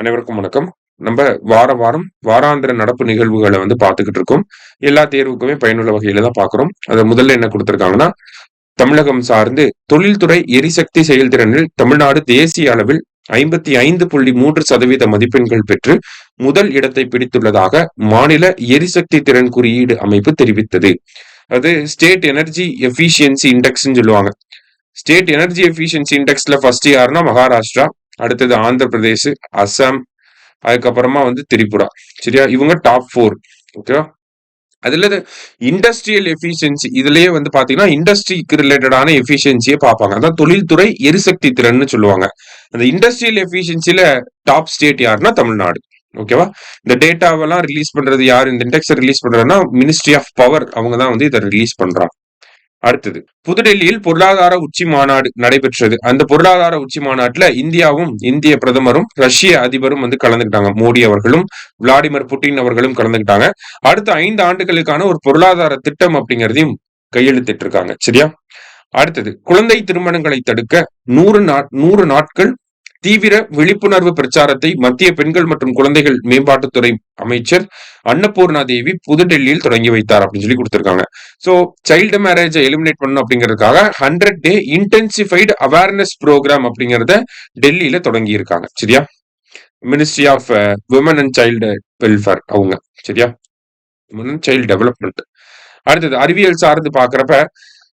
அனைவருக்கும் வணக்கம். நம்ம வார வாரம் வாராந்திர நடப்பு நிகழ்வுகளை வந்து பார்த்துக்கிட்டு இருக்கோம். எல்லா தேர்வுக்குமே பயனுள்ள வகையில தான் பாக்குறோம் அதை முதல்ல என்ன கொடுத்துருக்காங்கன்னா தமிழகம் சார்ந்து தொழில்துறை எரிசக்தி செயல்திறனில் தமிழ்நாடு தேசிய அளவில் ஐம்பத்தி ஐந்து புள்ளி மூன்று சதவீத மதிப்பெண்கள் பெற்று முதல் இடத்தை பிடித்துள்ளதாக மாநில எரிசக்தி திறன் குறியீடு அமைப்பு தெரிவித்தது. அது ஸ்டேட் எனர்ஜி எஃபிஷியன்சி இண்டெக்ஸ்ன்னு சொல்லுவாங்க. ஸ்டேட் எனர்ஜி எஃபிஷியன்சி இண்டெக்ஸ்ல ஃபர்ஸ்ட் யாருன்னா மகாராஷ்டிரா. அடுத்தது ஆந்திர பிரதேஷ் அஸ்ஸாம் அதுக்கப்புறமா வந்து திரிபுரா. சரியா? இவங்க டாப் ஃபோர் ஓகேவா அதுல இண்டஸ்ட்ரியல் எஃபிஷியன்சி இதுலயே வந்து பாத்தீங்கன்னா இண்டஸ்ட்ரிக்கு ரிலேட்டடான எஃபிஷியன்சியை பார்ப்பாங்க. அதான் தொழில்துறை எரிசக்தி திறன்னு சொல்லுவாங்க. அந்த இண்டஸ்ட்ரியல் எஃபிஷியன்சில டாப் ஸ்டேட் யாருன்னா தமிழ்நாடு. ஓகேவா இந்த டேட்டாவெல்லாம் ரிலீஸ் பண்றது யார்? இந்த இண்டெக்ஸை ரிலீஸ் பண்றதுன்னா மினிஸ்ட்ரி ஆஃப் பவர் அவங்க தான் வந்து இதை ரிலீஸ் பண்றாங்க. அடுத்தது புதுடெல்லியில் பொருளாதார உச்சி மாநாடு நடைபெற்றது. அந்த பொருளாதார உச்சி மாநாட்டுல இந்தியாவும் இந்திய பிரதமரும் ரஷ்ய அதிபரும் வந்து கலந்துக்கிட்டாங்க. மோடி அவர்களும் விளாடிமிர் புட்டின் அவர்களும் கலந்துக்கிட்டாங்க. அடுத்த ஐந்து ஆண்டுகளுக்கான ஒரு பொருளாதார திட்டம் அப்படிங்கிறதையும் கையெழுத்திட்டு இருக்காங்க சரியா? அடுத்தது குழந்தை திருமணங்களை தடுக்க நூறு நாட் நூறு நாட்கள் தீவிர விழிப்புணர்வு பிரச்சாரத்தை மத்திய பெண்கள் மற்றும் குழந்தைகள் மேம்பாட்டுத்துறை அமைச்சர் அன்னபூர்ணா தேவி புதுடெல்லியில் தொடங்கி வைத்தார் அப்படின்னு சொல்லி கொடுத்திருக்காங்க. சோ சைல்டு மேரேஜை எலிமினேட் பண்ணணும் அப்படிங்கிறதுக்காக hundred day intensified awareness programme அப்படிங்கிறத டெல்லியில தொடங்கி இருக்காங்க சரியா ministry of women and child welfare அவங்க. சரியா? விமன் அண்ட் சைல்டு டெவலப்மெண்ட் அடுத்தது அறிவியல் சார்ந்து பாக்குறப்ப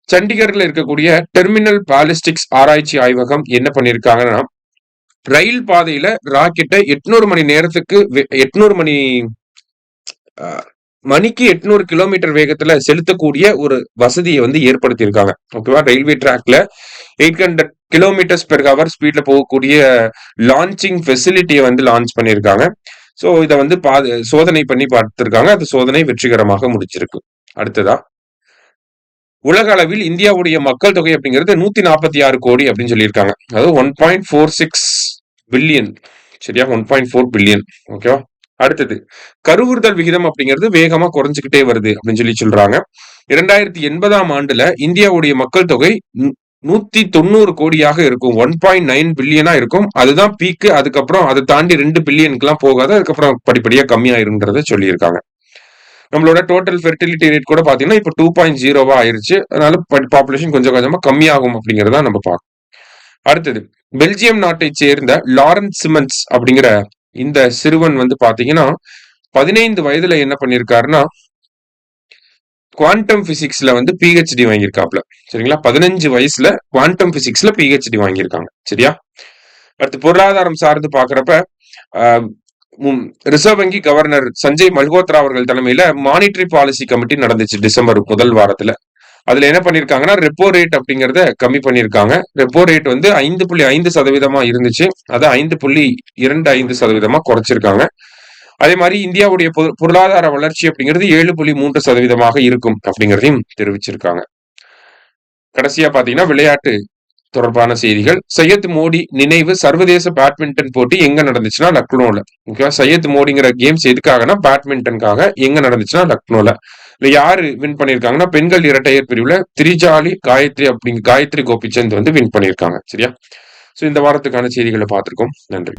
சண்டிகர்ல இருக்கக்கூடிய டெர்மினல் பாலிஸ்டிக்ஸ் ஆராய்ச்சி ஆய்வகம் என்ன பண்ணிருக்காங்கன்னா ரயில் பாதையில ராக்கெட்டை எட்நூறு மணி நேரத்துக்கு எட்நூறு மணி மணிக்கு எட்நூறு கிலோமீட்டர் வேகத்துல செலுத்தக்கூடிய ஒரு வசதியை வந்து ஏற்படுத்தியிருக்காங்க. ஓகேவா? Railway டிராக்ல eight hundred kilometres per hour ஸ்பீட்ல போகக்கூடிய லான்ச்சிங் ஃபெசிலிட்டியை வந்து லான்ச் பண்ணியிருக்காங்க. ஸோ இதை வந்து பா சோதனை பண்ணி பார்த்துருக்காங்க. அந்த சோதனை வெற்றிகரமாக முடிச்சிருக்கு அடுத்ததா? உலக அளவில் இந்தியாவுடைய மக்கள் தொகை அப்படிங்கிறது நூத்தி நாற்பத்தி ஆறு கோடி அப்படின்னு சொல்லியிருக்காங்க. அதாவது one point four six billion சரியா? ஒன் பாயிண்ட் ஃபோர் பில்லியன் ஓகேவா அடுத்தது கருவுறுதல் விகிதம் அப்படிங்கிறது வேகமா குறைஞ்சுக்கிட்டே வருது அப்படின்னு சொல்லி சொல்றாங்க. இரண்டாயிரத்தி எண்பதாம் ஆண்டுல இந்தியாவுடைய மக்கள் தொகை நூத்தி தொண்ணூறு கோடியாக இருக்கும். ஒன் பாயிண்ட் நைன் பில்லியனா இருக்கும். அதுதான் பீக்கு அதுக்கப்புறம் அதை தாண்டி ரெண்டு பில்லியனுக்கு எல்லாம் போகாது. அதுக்கப்புறம் படிப்படியா கம்மியாயிருன்றத சொல்லியிருக்காங்க. நம்மளோட டோட்டல் ஃபெர்டிலிட்டி ரேட் கூட பாத்தீங்கன்னா இப்போ டூ பாயிண்ட் ஜீரோவா ஆயிருச்சு. அதனால பாப்புலேஷன் கொஞ்சம் கொஞ்சமா கம்மியாகும் அப்படிங்கறத நம்ம பார்க்கணும் அடுத்தது பெல்ஜியம் நாட்டை சேர்ந்த லாரன்ஸ் சிமன்ஸ் அப்படிங்கிற இந்த சிறுவன் வந்து பாத்தீங்கன்னா பதினைந்து வயதுல என்ன பண்ணிருக்காருன்னா குவாண்டம் பிசிக்ஸ்ல வந்து பிஹெச்டி வாங்கியிருக்காப்ல சரிங்களா? பதினஞ்சு வயசுல குவாண்டம் பிசிக்ஸ்ல பிஹெச்டி வாங்கியிருக்காங்க. சரியா? அடுத்து பொருளாதாரம் சார்ந்து பாக்குறப்ப ரிசர்வ் வங்கி கவர்னர் சஞ்சய் மல்ஹோத்ரா அவர்கள் தலைமையில மானிட்டரி பாலிசி கமிட்டி நடந்துச்சு டிசம்பர் முதல் வாரத்துல. அதுல என்ன பண்ணிருக்காங்கன்னா ரெப்போ ரேட் அப்படிங்கறத கம்மி பண்ணிருக்காங்க. ரெப்போ ரேட் வந்து ஐந்து புள்ளி ஐந்து சதவீதமா இருந்துச்சு. அதை ஐந்து புள்ளி இரண்டு ஐந்து சதவீதமா குறைச்சிருக்காங்க. அதே மாதிரி இந்தியாவுடைய பொருளாதார வளர்ச்சி அப்படிங்கிறது ஏழு புள்ளி மூன்று சதவீதமாக இருக்கும் அப்படிங்கிறதையும் தெரிவிச்சிருக்காங்க. கடைசியா பாத்தீங்கன்னா விளையாட்டு தொடர்பான செய்திகள். சையத் மோடி நினைவு சர்வதேச பேட்மிண்டன் போட்டி எங்க நடந்துச்சுன்னா லக்னோல. ஓகேவா? சையத் மோடிங்கிற கேம்ஸ் எதுக்காகனா பேட்மிண்டனுக்காக எங்க நடந்துச்சுன்னா லக்னோல. இல்ல யாரு வின் பண்ணிருக்காங்கன்னா பெண்கள் இரட்டையர் பிரிவுல திரிஜாலி காயத்ரி அப்படிங்க காயத்ரி கோபிச்சந்த் வந்து வின் பண்ணிருக்காங்க. சரியா? சோ இந்த வாரத்துக்கான செய்திகளை பார்த்திருக்கோம். நன்றி.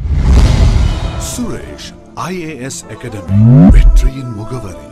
சுரேஷ் ஐஏஎஸ் அகாடமி வெற்றியின் முகவரி.